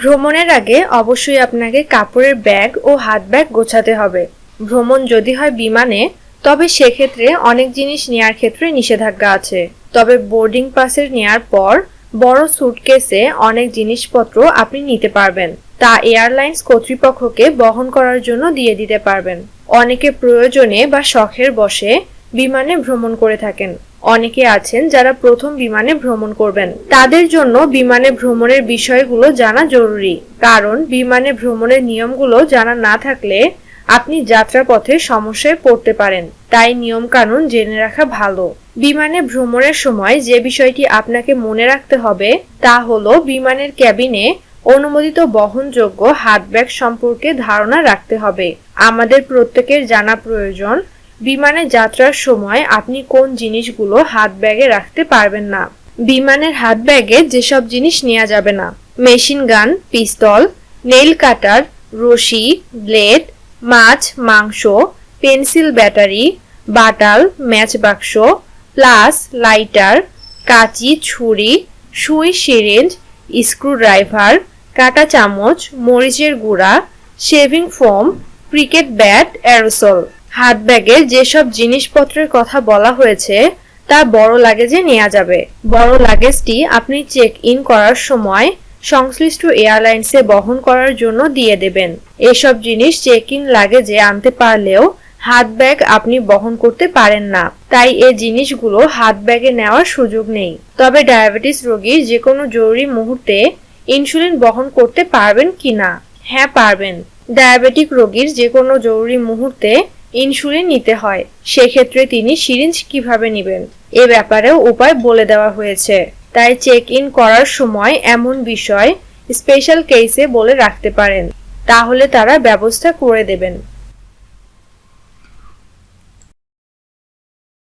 ভ্রমণের আগে অবশ্যই আপনাকে কাপড়ের ব্যাগ ও হাত ব্যাগ গোছাতে হবে। ভ্রমণ যদি হয় বিমানে, তবে সেক্ষেত্রে অনেক জিনিস নেয়ার ক্ষেত্রে নিষেধাজ্ঞা আছে। তবে বোর্ডিং পাসের নেয়ার পর বড় সুটকেসে অনেক জিনিসপত্র আপনি নিতে পারবেন। তা এয়ারলাইন্স কর্তৃপক্ষকে বহন করার জন্য দিয়ে দিতে পারবেন। অনেকে প্রয়োজনে বা শখের বসে বিমানে ভ্রমণ করে থাকেন। অনেকে আছেন যারা প্রথম বিমানে ভ্রমণ করবেন। তাদের জন্য বিমানে ভ্রমণের বিষয়গুলো জানা জরুরি। কারণ, বিমানে ভ্রমণের নিয়মগুলো জানা না থাকলে আপনি যাত্রাপথে সমস্যায় পড়তে পারেন। তাই নিয়ম কানুন জেনে রাখা ভালো। বিমানে ভ্রমণের সময় যে বিষয়টি আপনাকে মনে রাখতে হবে, তা হলো বিমানের ক্যাবিনে অনুমোদিত বহনযোগ্য হাত ব্যাগ সম্পর্কে ধারণা রাখতে হবে। আমাদের প্রত্যেকের জানা প্রয়োজন। বিমানে যাত্রার সময় আপনি কোন জিনিসগুলো হাত ব্যাগে রাখতে পারবেন না। বিমানের হাত ব্যাগে যেসব জিনিস নেওয়া যাবে না। মেশিন গান, পিস্তল, নেইল কাটার, রশি, ব্লেড, মাছ, মাংস, পেন্সিল ব্যাটারি, বাটাল, ম্যাচ বাক্স, প্লাস লাইটার, কাঁচি, ছুরি, সুই সিরিঞ্জ, স্ক্রুড্রাইভার, কাটা চামচ, মরিচের গুঁড়া, shaving foam, cricket bat, aerosol. হাত ব্যাগে যেসব জিনিসপত্রের কথা বলা হয়েছে, তা বড় লাগেজে নেওয়া যাবে। বড় লাগেজটি আপনি চেক ইন করার সময় সংশ্লিষ্ট এয়ারলাইন্সে বহন করার জন্য দিয়ে দেবেন। এসব জিনিস চেক ইন লাগেজে আনতে পারলেও হাত ব্যাগ আপনি বহন করতে পারেন না। তাই এ জিনিসগুলো হাত ব্যাগে নেওয়ার সুযোগ নেই। তবে ডায়াবেটিস রোগীর যে কোনো জরুরি মুহূর্তে ইনসুলিন বহন করতে পারবেন কি না হ্যাঁ পারবেন। ডায়াবেটিক রোগীর যে কোনো জরুরি মুহূর্তে ইনসুলিন নিতে হয়। সেক্ষেত্রে তিনি সিরিঞ্জ কীভাবে নেবেন? এ ব্যাপারেও উপায় বলে দেওয়া হয়েছে। তাই চেক ইন করার সময় এমন বিষয় স্পেশাল কেসে বলে রাখতে পারেন। তাহলে তারা ব্যবস্থা করে দেবেন।